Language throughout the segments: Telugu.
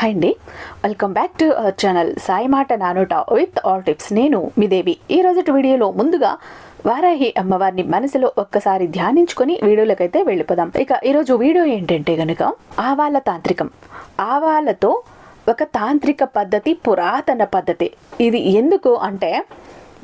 హాయ్ అండి. Welcome back to our channel Sai మాట నానోట విత్ ఆల్ టిప్స్ నేను మీ దేవి. ఈ రోజు వీడియోలో ముందుగా వారాహి అమ్మవారిని మనసులో ఒక్కసారి ధ్యానించుకొని వీడియోలకైతే వెళ్ళిపోదాం. ఇక ఈరోజు వీడియో ఏంటంటే గనుక ఆవాల తాంత్రికం. ఆవాలతో ఒక తాంత్రిక పద్ధతి పురాతన పద్ధతి. ఇది ఎందుకు అంటే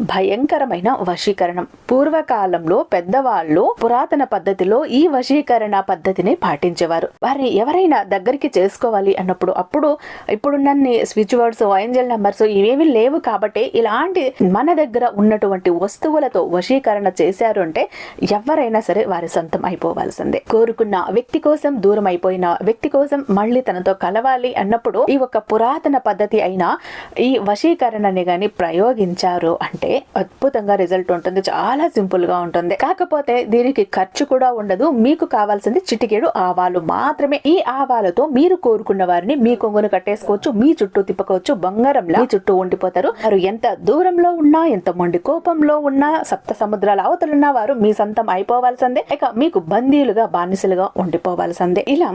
భయంకరమైన వశీకరణం. పూర్వకాలంలో పెద్దవాళ్ళు పురాతన పద్ధతిలో ఈ వశీకరణ పద్ధతిని పాటించేవారు. వారిని ఎవరైనా దగ్గరికి చేసుకోవాలి అన్నప్పుడు అప్పుడు ఇప్పుడున్న స్విచ్ వర్డ్స్ ఏంజల్ నంబర్స్ ఇవేవి లేవు కాబట్టి ఇలాంటి మన దగ్గర ఉన్నటువంటి వస్తువులతో వశీకరణ చేశారు అంటే ఎవరైనా సరే వారి సొంతం అయిపోవాల్సిందే. కోరుకున్న వ్యక్తి కోసం దూరం అయిపోయిన వ్యక్తి కోసం మళ్ళీ తనతో కలవాలి అన్నప్పుడు ఈ ఒక పురాతన పద్ధతి అయిన ఈ వశీకరణని గాని ప్రయోగించారు అంటే అద్భుతంగా రిజల్ట్ ఉంటుంది. చాలా సింపుల్గా ఉంటుంది. కాకపోతే దీనికి ఖర్చు కూడా ఉండదు. మీకు కావాల్సింది చిటికేడు ఆవాలు మాత్రమే. ఈ ఆవాలతో మీరు కోరుకున్న వారిని మీ కొంగును కట్టేసుకోవచ్చు మీ చుట్టూ తిప్పుకోవచ్చు బంగారంలా మీ చుట్టూ ఉండిపోతారు. వారు ఎంత దూరంలో ఉన్నా ఎంత మొండి కోపంలో ఉన్నా సప్త సముద్రాల అవతలున్న వారు మీ సొంతం అయిపోవాల్సిందే. ఇక మీకు బందీలుగా బానిసలుగా ఉండిపోవాల్సిందే. ఇలా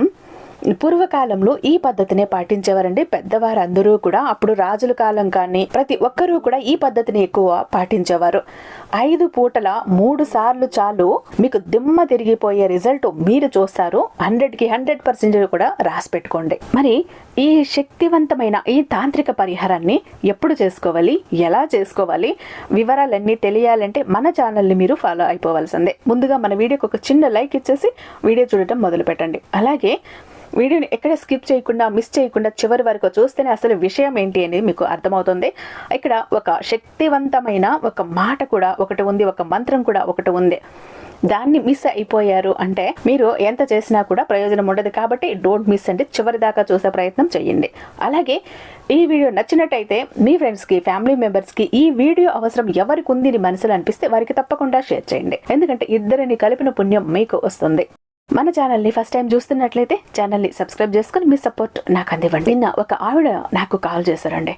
పూర్వకాలంలో ఈ పద్ధతినే పాటించేవారండి. పెద్దవారందరూ కూడా అప్పుడు రాజుల కాలం కానీ ప్రతి ఒక్కరూ కూడా ఈ పద్ధతిని ఎక్కువ పాటించేవారు. ఐదు పూటల మూడు సార్లు చాలు మీకు దిమ్మ తిరిగిపోయే రిజల్ట్ మీరు చూస్తారు. హండ్రెడ్కి హండ్రెడ్ పర్సెంట్ కూడా రాసి పెట్టుకోండి. మరి ఈ శక్తివంతమైన ఈ తాంత్రిక పరిహారాన్ని ఎప్పుడు చేసుకోవాలి? ఎలా చేసుకోవాలి? వివరాలన్నీ తెలియాలంటే మన ఛానల్ని మీరు ఫాలో అయిపోవాల్సిందే. ముందుగా మన వీడియోకి ఒక చిన్న లైక్ ఇచ్చేసి వీడియో చూడటం మొదలు పెట్టండి అలాగే వీడియోని ఎక్కడ స్కిప్ చేయకుండా మిస్ చేయకుండా చివరి వరకు చూస్తేనే అసలు విషయం ఏంటి అనేది మీకు అర్థమవుతుంది. ఇక్కడ ఒక శక్తివంతమైన ఒక మాట కూడా ఒకటి ఉంది ఒక మంత్రం కూడా ఒకటి ఉంది. దాన్ని మిస్ అయిపోయారు అంటే మీరు ఎంత చేసినా కూడా ప్రయోజనం ఉండదు కాబట్టి డోంట్ మిస్ అంటే చివరి దాకా చూసే ప్రయత్నం చేయండి. అలాగే ఈ వీడియో నచ్చినట్టయితే మీ ఫ్రెండ్స్కి ఫ్యామిలీ మెంబర్స్కి ఈ వీడియో అవసరం ఎవరికి ఉంది మనసులో అనిపిస్తే వారికి తప్పకుండా షేర్ చేయండి. ఎందుకంటే ఇద్దరిని కలిపిన పుణ్యం మీకు వస్తుంది. మన ఛానల్ని ఫస్ట్ టైం చూస్తున్నట్లయితే ఛానల్ని సబ్స్క్రైబ్ చేసుకొని మీ సపోర్ట్ నాకు అందివ్వండి. నిన్న ఒక ఆవిడ నాకు కాల్ చేశారండి.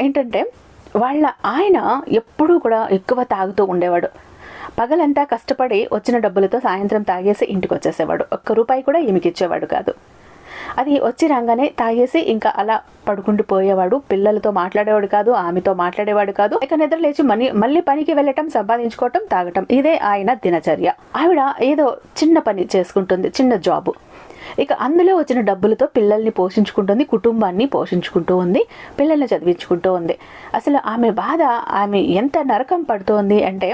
ఏంటంటే వాళ్ళ ఆయన ఎప్పుడూ కూడా ఎక్కువ తాగుతూ ఉండేవాడు. పగలంతా కష్టపడి వచ్చిన డబ్బులతో సాయంత్రం తాగేసి ఇంటికి వచ్చేసేవాడు. ఒక్క రూపాయి కూడా ఈమెకి ఇచ్చేవాడు కాదు. అది వచ్చి రాగానే తాగేసి ఇంకా అలా పడుకుంటూ పోయేవాడు. పిల్లలతో మాట్లాడేవాడు కాదు ఆమెతో మాట్లాడేవాడు కాదు. ఇక నిద్ర లేచి మనీ మళ్ళీ పనికి వెళ్ళటం సంపాదించుకోవటం తాగటం. ఇదే ఆయన దినచర్య. ఆవిడ ఏదో చిన్న పని చేసుకుంటుంది చిన్న జాబు. ఇక అందులో వచ్చిన డబ్బులతో పిల్లల్ని పోషించుకుంటుంది కుటుంబాన్ని పోషించుకుంటూ ఉంది పిల్లల్ని చదివించుకుంటూ ఉంది. అసలు ఆమె బాధ ఆమె ఎంత నరకం పడుతోంది అంటే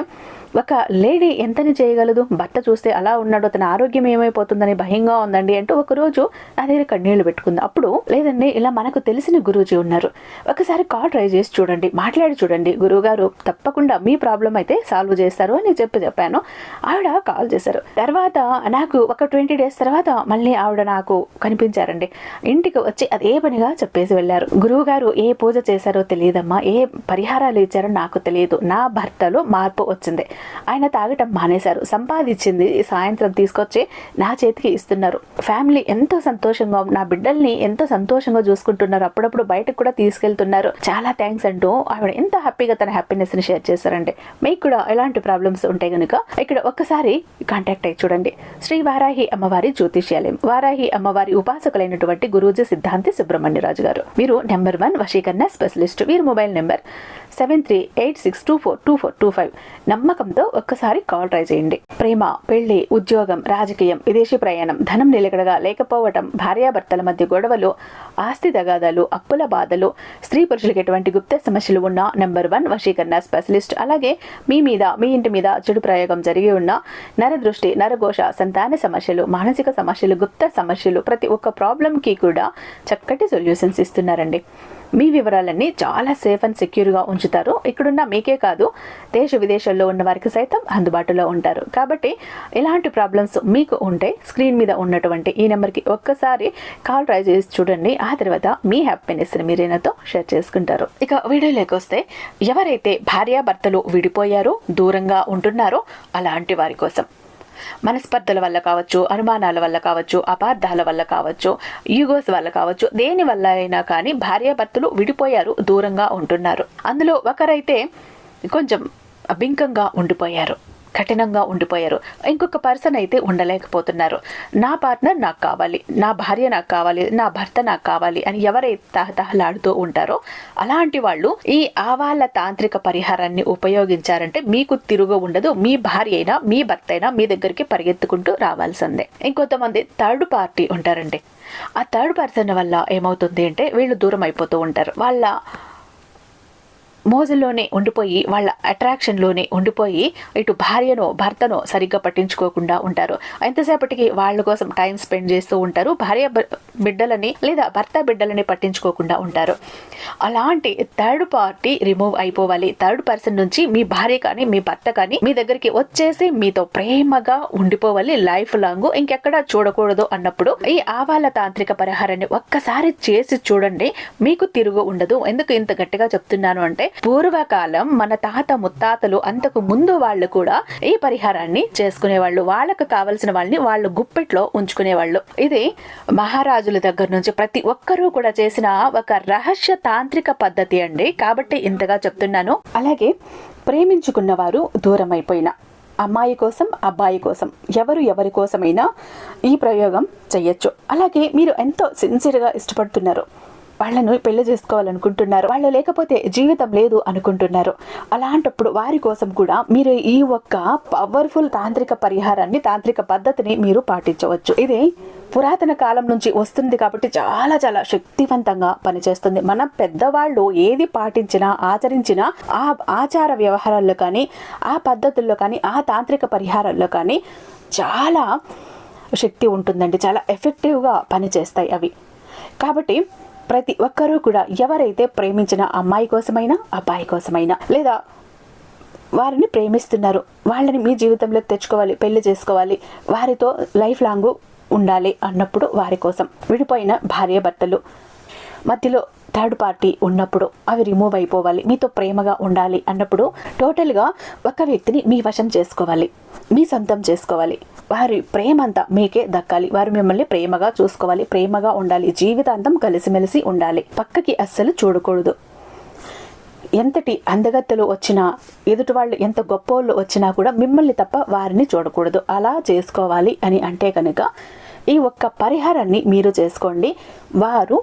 ఒక లేడీ ఎంతని చేయగలదు? భర్త చూస్తే అలా ఉన్నాడు తన ఆరోగ్యం ఏమైపోతుందని భయంగా ఉందండి అంటూ ఒకరోజు నా దగ్గర కన్నీళ్ళు పెట్టుకుంది. అప్పుడు లేదండి ఇలా మనకు తెలిసిన గురూజీ ఉన్నారు. ఒకసారి కాల్ ట్రై చేసి చూడండి మాట్లాడి చూడండి. గురువుగారు తప్పకుండా మీ ప్రాబ్లం అయితే సాల్వ్ చేస్తారు అని చెప్పి చెప్పాను. ఆవిడ కాల్ చేశారు. తర్వాత నాకు ఒక ట్వంటీ డేస్ తర్వాత మళ్ళీ ఆవిడ నాకు కనిపించారండి. ఇంటికి వచ్చి అది ఏ పనిగా చెప్పేసి వెళ్ళారు. గురువుగారు ఏ పూజ చేశారో తెలియదమ్మా ఏ పరిహారాలు ఇచ్చారో నాకు తెలియదు. నా భర్తలో మార్పు వచ్చింది. ఆయన తాగటం మానేశారు. సంపాదించింది సాయంత్రం తీసుకొచ్చి నా చేతికి ఇస్తున్నారు. ఫ్యామిలీ ఎంతో సంతోషంగా నా బిడ్డల్ని ఎంతో సంతోషంగా చూసుకుంటున్నారు. అప్పుడప్పుడు బయటకు కూడా తీసుకెళ్తున్నారు. చాలా థ్యాంక్స్ అంటూ ఆవిడ ఎంత హ్యాపీగా తన హ్యాపీనెస్ని షేర్ చేశారండి మీకు కూడా ఎలాంటి ప్రాబ్లమ్స్ ఉంటాయి కనుక ఇక్కడ ఒక్కసారి కాంటాక్ట్ అయ్యి చూడండి. శ్రీ వారాహి అమ్మవారి జ్యోతిష్యాలయం. వారాహి అమ్మవారి ఉపాసకులైనటువంటి గురూజీ సిద్ధాంతి సుబ్రహ్మణ్యరాజు గారు. వీరు నెంబర్ వన్ వశీకరణ స్పెషలిస్ట్. వీరి mobile number seven three eight six two four two four two five. నమ్మకం నమ్మకంతో ఒక్కసారి కాల్ ట్రై చేయండి. ప్రేమ పెళ్ళి ఉద్యోగం రాజకీయం విదేశీ ప్రయాణం ధనం నిలకడగా లేకపోవటం భార్యాభర్తల మధ్య గొడవలు ఆస్తి తగాదాలు అప్పుల బాధలు స్త్రీ పురుషులకు ఎటువంటి గుప్త సమస్యలు ఉన్న నెంబర్ వన్ వశీకరణ స్పెషలిస్ట్. అలాగే మీ మీద మీ ఇంటి మీద చెడు ప్రయోగం జరిగి ఉన్న నరదృష్టి నరఘోష సంతాన సమస్యలు మానసిక సమస్యలు గుప్త సమస్యలు ప్రతి ఒక్క ప్రాబ్లంకి కూడా చక్కటి సొల్యూషన్స్ ఇస్తున్నారండి. మీ వివరాలన్నీ చాలా సేఫ్ అండ్ సెక్యూర్గా ఉంచుతారు. ఇక్కడున్న మీకే కాదు దేశ విదేశాల్లో ఉన్న వారికి సైతం అందుబాటులో ఉంటారు. కాబట్టి ఇలాంటి ప్రాబ్లమ్స్ మీకు ఉంటే స్క్రీన్ మీద ఉన్నటువంటి ఈ నెంబర్కి ఒక్కసారి కాల్ ట్రై చేసి చూడండి. ఆ తర్వాత మీ హ్యాపీనెస్ని మీరేనాతో షేర్ చేసుకుంటారు. ఇక వీడియోలోకి వస్తే ఎవరైతే భార్యాభర్తలు విడిపోయారో దూరంగా ఉంటున్నారో అలాంటి వారి కోసం. మనస్పర్ధల వల్ల కావచ్చు అనుమానాల వల్ల కావచ్చు అపార్థాల వల్ల కావచ్చు యూగోస్ వల్ల కావచ్చు దేని వల్ల అయినా కానీ భార్యాభర్తలు విడిపోయారు దూరంగా ఉంటున్నారు. అందులో ఒకరైతే కొంచెం బింకంగా ఉండిపోయారు. కఠినంగా ఉండిపోయారు. ఇంకొక పర్సన్ అయితే ఉండలేకపోతున్నారు. నా పార్ట్నర్ నాకు కావాలి. నా భార్య నాకు కావాలి. నా భర్త నాకు కావాలి అని ఎవరైతే తహతహలాడుతూ ఉంటారో అలాంటి వాళ్ళు ఈ ఆవాల తాంత్రిక పరిహారాన్ని ఉపయోగించారంటే మీకు తిరుగు ఉండదు. మీ భార్య అయినా మీ భర్త అయినా మీ దగ్గరికి పరిగెత్తుకుంటూ రావాల్సిందే. ఇంకొంతమంది థర్డ్ పార్టీ ఉంటారండి. ఆ థర్డ్ పర్సన్ వల్ల ఏమవుతుంది అంటే వీళ్ళు దూరం అయిపోతూ ఉంటారు. వాళ్ళ మోజుల్లోనే ఉండిపోయి వాళ్ళ అట్రాక్షన్లోనే ఉండిపోయి ఇటు భార్యను భర్తను సరిగ్గా పట్టించుకోకుండా ఉంటారు. ఎంతసేపటికి వాళ్ళ కోసం టైం స్పెండ్ చేస్తూ ఉంటారు భార్య బిడ్డలని లేదా భర్త బిడ్డలని పట్టించుకోకుండా ఉంటారు. అలాంటి థర్డ్ పార్టీ రిమూవ్ అయిపోవాలి. థర్డ్ పర్సన్ నుంచి మీ భార్య కానీ మీ భర్త కానీ మీ దగ్గరికి వచ్చేసి మీతో ప్రేమగా ఉండిపోవాలి లైఫ్ లాంగ్ ఇంకెక్కడ చూడకూడదు అన్నప్పుడు ఈ ఆవాల తాంత్రిక పరిహారాన్ని ఒక్కసారి చేసి చూడండి మీకు తిరుగు ఉండదు. ఎందుకు ఇంత గట్టిగా చెప్తున్నాను అంటే పూర్వకాలం మన తాత ముత్తాతలు అంతకు ముందు వాళ్ళు కూడా ఈ పరిహారాన్ని చేసుకునేవాళ్ళు. వాళ్ళకు కావలసిన వాళ్ళని వాళ్ళు గుప్పెట్లో ఉంచుకునేవాళ్ళు. ఇది మహారాజుల దగ్గర నుంచి ప్రతి ఒక్కరూ కూడా చేసిన ఒక రహస్య తాంత్రిక పద్ధతి అండి. కాబట్టి ఇంతగా చెప్తున్నాను. అలాగే ప్రేమించుకున్న వారు దూరం అయిపోయిన అమ్మాయి కోసం అబ్బాయి కోసం ఎవరు ఎవరి కోసమైనా ఈ ప్రయోగం చెయ్యొచ్చు. అలాగే మీరు ఎంతో సిన్సియర్గా ఇష్టపడుతున్నారు. వాళ్ళను పెళ్ళి చేసుకోవాలనుకుంటున్నారు. వాళ్ళు లేకపోతే జీవితం లేదు అనుకుంటున్నారు. అలాంటప్పుడు వారి కోసం కూడా మీరు ఈ ఒక్క పవర్ఫుల్ తాంత్రిక పరిహారాన్ని తాంత్రిక పద్ధతిని మీరు పాటించవచ్చు. ఇది పురాతన కాలం నుంచి వస్తుంది కాబట్టి చాలా చాలా శక్తివంతంగా పనిచేస్తుంది. మన పెద్దవాళ్ళు ఏది పాటించినా ఆచరించినా ఆ ఆచార వ్యవహారాల్లో కానీ ఆ పద్ధతుల్లో కానీ ఆ తాంత్రిక పరిహారాల్లో కానీ చాలా శక్తి ఉంటుందండి. చాలా ఎఫెక్టివ్గా పనిచేస్తాయి అవి. కాబట్టి ప్రతి ఒక్కరూ కూడా ఎవరైతే ప్రేమించిన అమ్మాయి కోసమైనా అబ్బాయి కోసమైనా లేదా వారిని ప్రేమిస్తున్నారు వాళ్ళని మీ జీవితంలో తెచ్చుకోవాలి పెళ్ళి చేసుకోవాలి వారితో లైఫ్ లాంగ్ ఉండాలి అన్నప్పుడు వారి కోసం విడిపోయిన భార్య భర్తలు మధ్యలో థర్డ్ పార్టీ ఉన్నప్పుడు అవి రిమూవ్ అయిపోవాలి. మీతో ప్రేమగా ఉండాలి అన్నప్పుడు టోటల్గా ఒక వ్యక్తిని మీ వశం చేసుకోవాలి. మీ సొంతం చేసుకోవాలి. వారి ప్రేమ అంతా మీకే దక్కాలి. వారు మిమ్మల్ని ప్రేమగా చూసుకోవాలి. ప్రేమగా ఉండాలి. జీవితాంతం కలిసిమెలిసి ఉండాలి. పక్కకి అస్సలు చూడకూడదు. ఎంతటి అందగత్తెలు వచ్చినా ఎదుటి వాళ్ళు ఎంత గొప్పోళ్ళు వచ్చినా కూడా మిమ్మల్ని తప్ప వారిని చూడకూడదు. అలా చేసుకోవాలి అని అంటే కనుక ఈ ఒక్క పరిహారాన్ని మీరు చేసుకోండి. వారు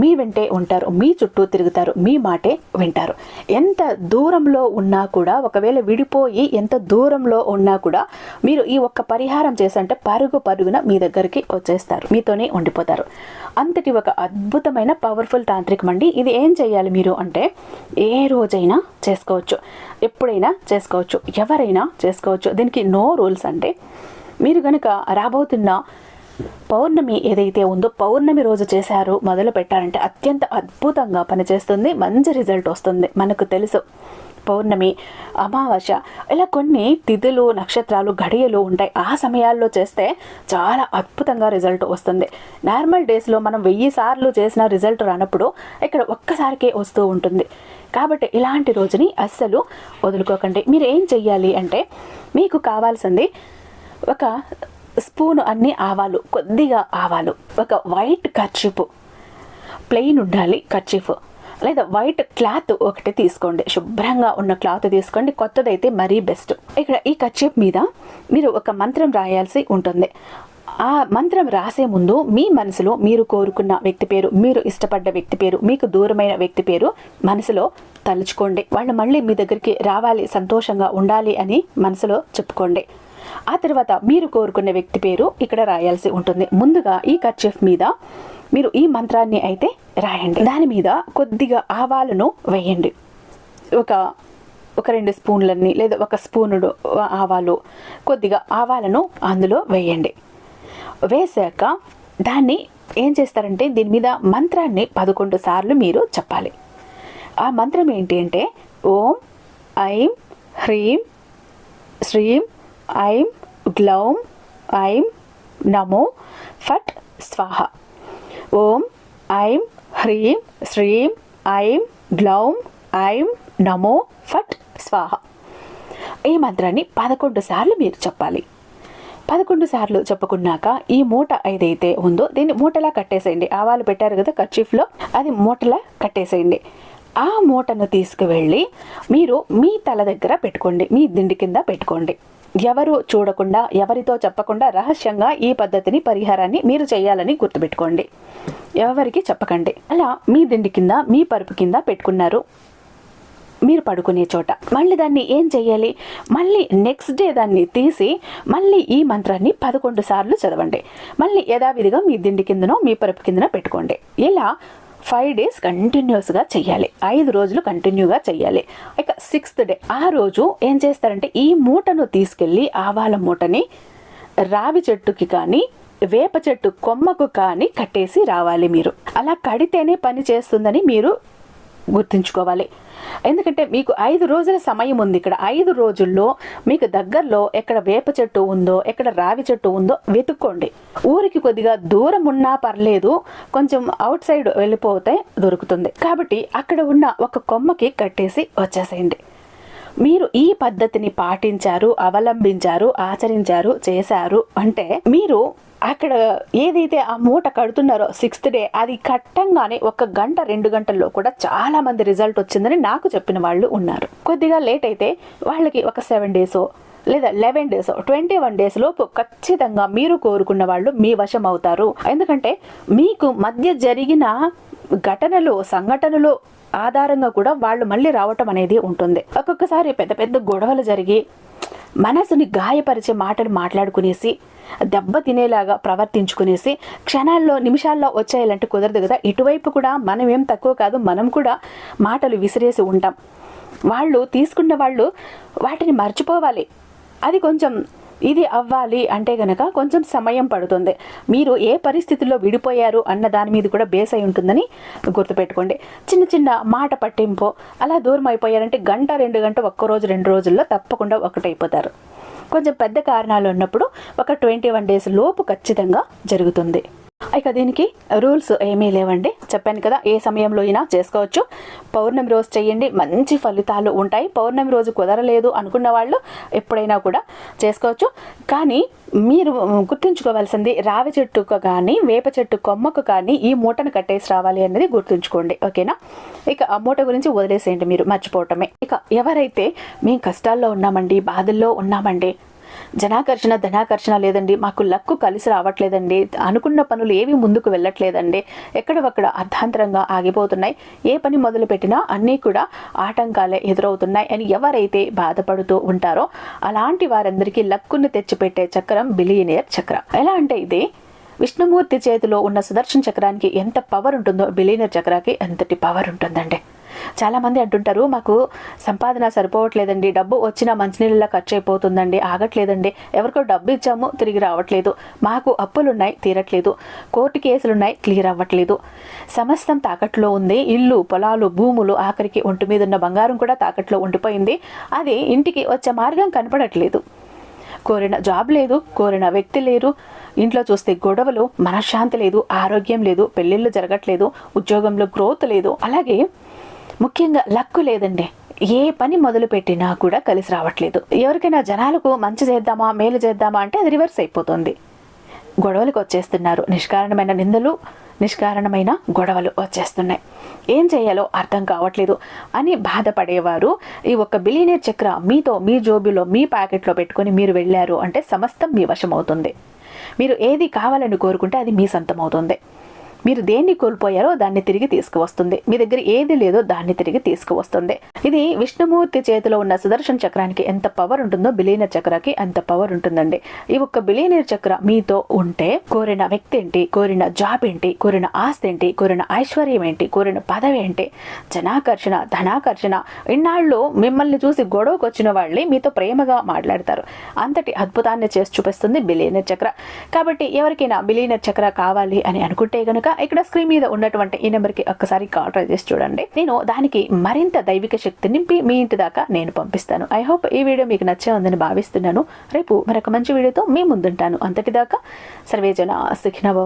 మీ వెంటే ఉంటారు మీ చుట్టూ తిరుగుతారు మీ మాటే వింటారు. ఎంత దూరంలో ఉన్నా కూడా ఒకవేళ విడిపోయి ఎంత దూరంలో ఉన్నా కూడా మీరు ఈ ఒక్క పరిహారం చేసంటే పరుగు పరుగున మీ దగ్గరికి వచ్చేస్తారు మీతోనే ఉండిపోతారు. అంతటి ఒక అద్భుతమైన పవర్ఫుల్ తాంత్రికం అండి ఇది ఏం చేయాలి మీరు అంటే ఏ రోజైనా చేసుకోవచ్చు. ఎప్పుడైనా చేసుకోవచ్చు. ఎవరైనా చేసుకోవచ్చు. దీనికి నో రూల్స్ అంటే మీరు కనుక రాబోతున్న పౌర్ణమి ఏదైతే ఉందో పౌర్ణమి రోజు చేశారు మొదలు పెట్టారంటే అత్యంత అద్భుతంగా పనిచేస్తుంది మంచి రిజల్ట్ వస్తుంది మనకు తెలుసు. పౌర్ణమి అమావాస్య ఇలా కొన్ని తిథులు నక్షత్రాలు ఘడియలు ఉంటాయి. ఆ సమయాల్లో చేస్తే చాలా అద్భుతంగా రిజల్ట్ వస్తుంది. నార్మల్ డేస్లో మనం వెయ్యి సార్లు చేసిన రిజల్ట్ రానప్పుడు ఇక్కడ ఒక్కసారికే వస్తూ ఉంటుంది. కాబట్టి ఇలాంటి రోజుని అస్సలు వదులుకోకండి. మీరు ఏం చెయ్యాలి అంటే మీకు కావాల్సింది ఒక స్పూన్ అన్ని ఆవాలు కొద్దిగా ఆవాలు. ఒక వైట్ కర్చీఫ్ ప్లెయిన్ ఉండాలి కర్చీఫ్. లేదా వైట్ క్లాత్ ఒకటి తీసుకోండి. శుభ్రంగా ఉన్న క్లాత్ తీసుకోండి. కొత్తదైతే మరీ బెస్ట్. ఇక్కడ ఈ కర్చీఫ్ మీద మీరు ఒక మంత్రం రాయాల్సి ఉంటుంది. ఆ మంత్రం రాసే ముందు మీ మనసులో మీరు కోరుకున్న వ్యక్తి పేరు మీరు ఇష్టపడ్డ వ్యక్తి పేరు మీకు దూరమైన వ్యక్తి పేరు మనసులో తలుచుకోండి. వాళ్ళు మళ్ళీ మీ దగ్గరికి రావాలి సంతోషంగా ఉండాలి అని మనసులో చెప్పుకోండి. ఆ తర్వాత మీరు కోరుకున్న వ్యక్తి పేరు ఇక్కడ రాయాల్సి ఉంటుంది. ముందుగా ఈ కర్చీఫ్ మీద మీరు ఈ మంత్రాన్ని అయితే రాయండి. దాని మీద కొద్దిగా ఆవాలను వేయండి. ఒక ఒక రెండు స్పూన్లన్నీ లేదా ఒక స్పూనుడు ఆవాలు కొద్దిగా ఆవాలను అందులో వేయండి. వేశాక దాన్ని ఏం చేస్తారంటే దీని మీద మంత్రాన్ని పదకొండు సార్లు మీరు చెప్పాలి. ఆ మంత్రం ఏంటి అంటే ఓం ఐం హ్రీం శ్రీం ఐం గ్లౌం ఐం నమో ఫట్ స్వాహ. ఓం ఐం హ్రీం శ్రీం ఐం గ్లౌం ఐం నమో ఫట్ స్వాహ. ఈ మంత్రాన్ని పదకొండు సార్లు మీరు చెప్పాలి. పదకొండు సార్లు చెప్పుకున్నాక ఈ మూట ఏదైతే ఉందో దీన్ని మూటలా కట్టేసేయండి. ఆవాలు పెట్టారు కదా కర్చీఫ్లో అది మూటలా కట్టేసేయండి. ఆ మూటను తీసుకువెళ్ళి మీరు మీ తల దగ్గర పెట్టుకోండి. మీ దిండి కింద పెట్టుకోండి. ఎవరు చూడకుండా ఎవరితో చెప్పకుండా రహస్యంగా ఈ పద్ధతిని పరిహారాన్ని మీరు చేయాలని గుర్తుపెట్టుకోండి. ఎవరికి చెప్పకండి. అలా మీ దిండి కింద మీ పరుపు కింద పెట్టుకున్నారు. మీరు పడుకునే చోట. మళ్ళీ దాన్ని ఏం చేయాలి? మళ్ళీ నెక్స్ట్ డే దాన్ని తీసి మళ్ళీ ఈ మంత్రాన్ని పదకొండు సార్లు చదవండి. మళ్ళీ యథావిధిగా మీ దిండి కిందనో మీ పరుపు కిందనో పెట్టుకోండి. ఇలా ఫైవ్ డేస్ కంటిన్యూస్గా చెయ్యాలి. ఐదు రోజులు కంటిన్యూగా చెయ్యాలి. ఇక సిక్స్త్ డే ఆ రోజు ఏం చేస్తారంటే ఈ మూటను తీసుకెళ్ళి ఆవాల మూటని రావి చెట్టుకి కానీ వేప చెట్టు కొమ్మకు కానీ కట్టేసి రావాలి మీరు. అలా కడితేనే పని చేస్తుందని మీరు గుర్తుంచుకోవాలి. ఎందుకంటే మీకు ఐదు రోజుల సమయం ఉంది. ఇక్కడ ఐదు రోజుల్లో మీకు దగ్గరలో ఎక్కడ వేప చెట్టు ఉందో ఎక్కడ రావి చెట్టు ఉందో వెతుక్కోండి. ఊరికి కొద్దిగా దూరం ఉన్నా పర్లేదు కొంచెం అవుట్ సైడ్ వెళ్ళిపోతే దొరుకుతుంది. కాబట్టి అక్కడ ఉన్న ఒక కొమ్మకి కట్టేసి వచ్చేసేయండి. మీరు ఈ పద్ధతిని పాటించారు అవలంబించారు ఆచరించారు చేశారు అంటే మీరు అక్కడ ఏదైతే ఆ మూట కడుతున్నారో సిక్స్త్ డే అది కట్టంగానే ఒక గంట రెండు గంటల్లో కూడా చాలా మంది రిజల్ట్ వచ్చిందని నాకు చెప్పిన వాళ్ళు ఉన్నారు. కొద్దిగా లేట్ అయితే వాళ్ళకి ఒక సెవెన్ డేస్ లేదా eleven days twenty one days లోపు ఖచ్చితంగా మీరు కోరుకున్న వాళ్ళు మీ వశం అవుతారు ఎందుకంటే మీకు మధ్య జరిగిన ఘటనలు సంఘటనలు ఆధారంగా కూడా వాళ్ళు మళ్ళీ రావటం అనేది ఉంటుంది. ఒక్కొక్కసారి పెద్ద పెద్ద గొడవలు జరిగి మనసుని గాయపరిచే మాటలు మాట్లాడుకునేసి దెబ్బ తినేలాగా ప్రవర్తించుకునేసి క్షణాల్లో నిమిషాల్లో వచ్చేయాలంటే కుదరదు కదా. ఇటువైపు కూడా మనం ఏం తక్కువ కాదు మనం కూడా మాటలు విసిరేసి ఉంటాం. వాళ్ళు తీసుకున్న వాళ్ళు వాటిని మర్చిపోవాలి. అది కొంచెం ఇది అవ్వాలి అంటే గనక కొంచెం సమయం పడుతుంది. మీరు ఏ పరిస్థితుల్లో విడిపోయారు అన్న దాని మీద కూడా బేస్ అయి ఉంటుందని గుర్తుపెట్టుకోండి. చిన్న చిన్న మాట పట్టింపు అలా దూరం అయిపోయారంటే గంట రెండు గంట ఒక్క రోజు రెండు రోజుల్లో తప్పకుండా ఒకటైపోతారు. కొంచెం పెద్ద కారణాలు ఉన్నప్పుడు ఒక ట్వంటీ వన్ డేస్ లోపు ఖచ్చితంగా జరుగుతుంది. ఇక దీనికి రూల్స్ ఏమీ లేవండి. చెప్పాను కదా ఏ సమయంలో అయినా చేసుకోవచ్చు. పౌర్ణమి రోజు చేయండి మంచి ఫలితాలు ఉంటాయి. పౌర్ణమి రోజు కుదరలేదు అనుకున్న వాళ్ళు ఎప్పుడైనా కూడా చేసుకోవచ్చు. కానీ మీరు గుర్తుంచుకోవాల్సింది రావి చెట్టుకు కానీ వేప చెట్టు కొమ్మకు కానీ ఈ మూటను కట్టేసి రావాలి అనేది గుర్తుంచుకోండి. ఓకేనా? ఇక ఆ మూట గురించి వదిలేసేయండి మీరు మర్చిపోవటమే. ఇక ఎవరైతే మేము కష్టాల్లో ఉన్నామండి బాధల్లో ఉన్నామండి జనాకర్షణ ధనాకర్షణ లేదండి. మాకు లక్కు కలిసి రావట్లేదండి. అనుకున్న పనులు ఏవి ముందుకు వెళ్ళట్లేదండి. ఎక్కడొక్కడ అర్ధాంతరంగా ఆగిపోతున్నాయి. ఏ పని మొదలు పెట్టినా అన్నీ కూడా ఆటంకాలే ఎదురవుతున్నాయి అని ఎవరైతే బాధపడుతూ ఉంటారో అలాంటి వారందరికీ లక్కుని తెచ్చిపెట్టే చక్రం బిలియనియర్ చక్రం. ఎలా అంటే ఇది విష్ణుమూర్తి చేతిలో ఉన్న సుదర్శన చక్రానికి ఎంత పవర్ ఉంటుందో బిలియనర్ చక్రాకి ఎంతటి పవర్ ఉంటుందండి. చాలామంది అంటుంటారు మాకు సంపాదన సరిపోవట్లేదండి. డబ్బు వచ్చిన మంచినీళ్ళలో ఖర్చు అయిపోతుందండి ఆగట్లేదండి. ఎవరికో డబ్బు ఇచ్చాము తిరిగి రావట్లేదు. మాకు అప్పులున్నాయి తీరట్లేదు. కోర్టు కేసులున్నాయి క్లియర్ అవ్వట్లేదు. సమస్తం తాకట్లో ఉంది. ఇల్లు పొలాలు భూములు ఆఖరికి ఒంటి మీద ఉన్న బంగారం కూడా తాకట్లో ఉండిపోయింది. అది ఇంటికి వచ్చే మార్గం కనపడట్లేదు. కోరిన జాబ్ లేదు కోరిన వ్యక్తి లేరు. ఇంట్లో చూస్తే గొడవలు మనశ్శాంతి లేదు ఆరోగ్యం లేదు పెళ్ళిళ్ళు జరగట్లేదు ఉద్యోగంలో గ్రోత్ లేదు. అలాగే ముఖ్యంగా లక్కు లేదండి. ఏ పని మొదలు పెట్టినా కూడా కలిసి రావట్లేదు. ఎవరికైనా జనాలకు మంచి చేద్దామా మేలు చేద్దామా అంటే అది రివర్స్ అయిపోతుంది. గొడవలకు వచ్చేస్తున్నారు. నిష్కారణమైన నిందలు నిష్కారణమైన గొడవలు వచ్చేస్తున్నాయి. ఏం చేయాలో అర్థం కావట్లేదు అని బాధపడేవారు ఈ ఒక్క బిలియనీర్ చక్ర మీతో మీ జోబిలో మీ ప్యాకెట్లో పెట్టుకొని మీరు వెళ్ళారు అంటే సమస్తం మీ వశం అవుతుంది మీరు ఏది కావాలని కోరుకుంటే అది మీ సొంతం అవుతుంది మీరు దేన్ని కోల్పోయారో దాన్ని తిరిగి తీసుకువస్తుంది. మీ దగ్గర ఏది లేదో దాన్ని తిరిగి తీసుకువస్తుంది. ఇది విష్ణుమూర్తి చేతిలో ఉన్న సుదర్శన చక్రానికి ఎంత పవర్ ఉంటుందో బిలీనర్ చక్రకి అంత పవర్ ఉంటుందండి. ఈ ఒక్క బిలీనర్ చక్ర మీతో ఉంటే కోరిన వ్యక్తి ఏంటి కోరిన జాబ్ ఏంటి కోరిన ఆస్తి ఏంటి కోరిన ఐశ్వర్యం ఏంటి కోరిన పదవి ఏంటి జనాకర్షణ ధనాకర్షణ ఇన్నాళ్ళు మిమ్మల్ని చూసి గొడవకు వచ్చిన వాళ్ళే మీతో ప్రేమగా మాట్లాడతారు. అంతటి అద్భుతాన్ని చేసి చూపిస్తుంది బిలీనర్ చక్ర. కాబట్టి ఎవరికైనా బిలీనర్ చక్ర కావాలి అని అనుకుంటే గనుక ఇక్కడ స్క్రీన్ మీద ఉన్నటువంటి ఈ నెంబర్కి ఒక్కసారి కాల్ ట్రై చేసి చూడండి. నేను దానికి మరింత దైవిక శక్తి నింపి మీ ఇంటి దాకా నేను పంపిస్తాను. ఐ హోప్ ఈ వీడియో మీకు నచ్చే ఉందని భావిస్తున్నాను. రేపు మరొక మంచి వీడియోతో మీ ముందుంటాను. అంతటిదాకా సర్వేజన సుఖినభవ